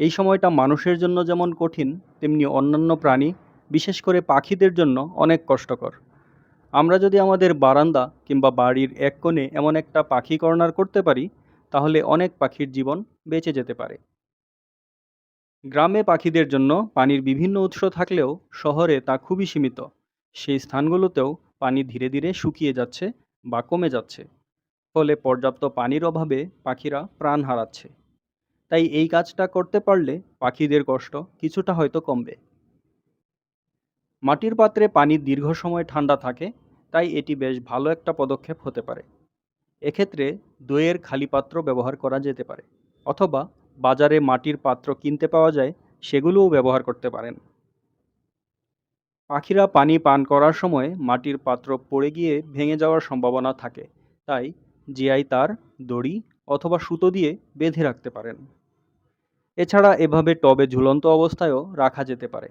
এই সময়টা মানুষের জন্য যেমন কঠিন, তেমনি অন্যান্য প্রাণী, বিশেষ করে পাখিদের জন্য অনেক কষ্টকর। আমরা যদি আমাদের বারান্দা কিংবা বাড়ির এক কোণে এমন একটা পাখি কর্নার করতে পারি, তাহলে অনেক পাখির জীবন বেঁচে যেতে পারে। গ্রামে পাখিদের জন্য পানির বিভিন্ন উৎস থাকলেও শহরে তা খুবই সীমিত। সেই স্থানগুলোতেও পানি ধীরে ধীরে শুকিয়ে যাচ্ছে বা কমে যাচ্ছে। ফলে পর্যাপ্ত পানির অভাবে পাখিরা প্রাণ হারাচ্ছে। তাই এই কাজটা করতে পারলে পাখিদের কষ্ট কিছুটা হয়তো কমবে। মাটির পাত্রে পানি দীর্ঘ সময় ঠান্ডা থাকে, তাই এটি বেশ ভালো একটা পদক্ষেপ হতে পারে। এক্ষেত্রে দইয়ের খালি পাত্র ব্যবহার করা যেতে পারে, অথবা বাজারে মাটির পাত্র কিনতে পাওয়া যায়, সেগুলোও ব্যবহার করতে পারেন। পাখিরা পানি পান করার সময় মাটির পাত্র পড়ে গিয়ে ভেঙে যাওয়ার সম্ভাবনা থাকে, তাই জিআই তার, দড়ি, অথবা সুতো দিয়ে বেঁধে রাখতে পারেন। এছাড়া এভাবে টবে ঝুলন্ত অবস্থায়ও রাখা যেতে পারে।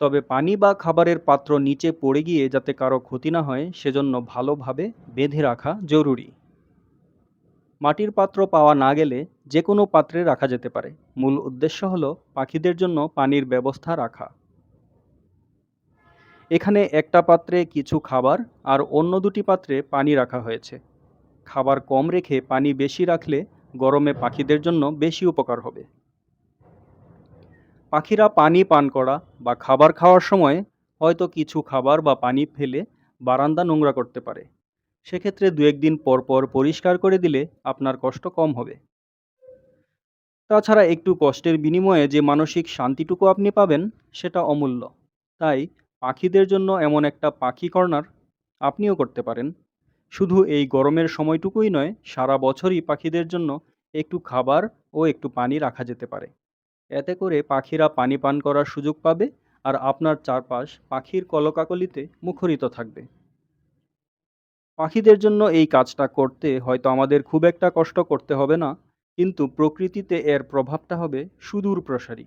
তবে পানি বা খাবারের পাত্র নিচে পড়ে গিয়ে যাতে কারও ক্ষতি না হয়, সেজন্য ভালোভাবে বেঁধে রাখা জরুরি। মাটির পাত্র পাওয়া না গেলে যে কোনো পাত্রে রাখা যেতে পারে। মূল উদ্দেশ্য হলো পাখিদের জন্য পানির ব্যবস্থা রাখা। এখানে একটা পাত্রে কিছু খাবার আর অন্য দুটি পাত্রে পানি রাখা হয়েছে। খাবার কম রেখে পানি বেশি রাখলে গরমে পাখিদের জন্য বেশি উপকার হবে। পাখিরা পানি পান করা বা খাবার খাওয়ার সময় হয়তো কিছু খাবার বা পানি ফেলে বারান্দা নোংরা করতে পারে। সেক্ষেত্রে দু একদিন পর পর পরিষ্কার করে দিলে আপনার কষ্ট কম হবে। তাছাড়া একটু কষ্টের বিনিময়ে যে মানসিক শান্তিটুকু আপনি পাবেন, সেটা অমূল্য। তাই পাখিদের জন্য এমন একটা পাখি কর্নার আপনিও করতে পারেন। শুধু এই গরমের সময়টুকুই নয়, সারা বছরই পাখিদের জন্য একটু খাবার ও একটু পানি রাখা যেতে পারে। এতে করে পাখিরা পানি পান করার সুযোগ পাবে আর আপনার চারপাশ পাখির কলকাকলিতে মুখরিত থাকবে। পাখিদের জন্য এই কাজটা করতে হয়তো আমাদের খুব একটা কষ্ট করতে হবে না, কিন্তু প্রকৃতিতে এর প্রভাবটা হবে সুদূর প্রসারী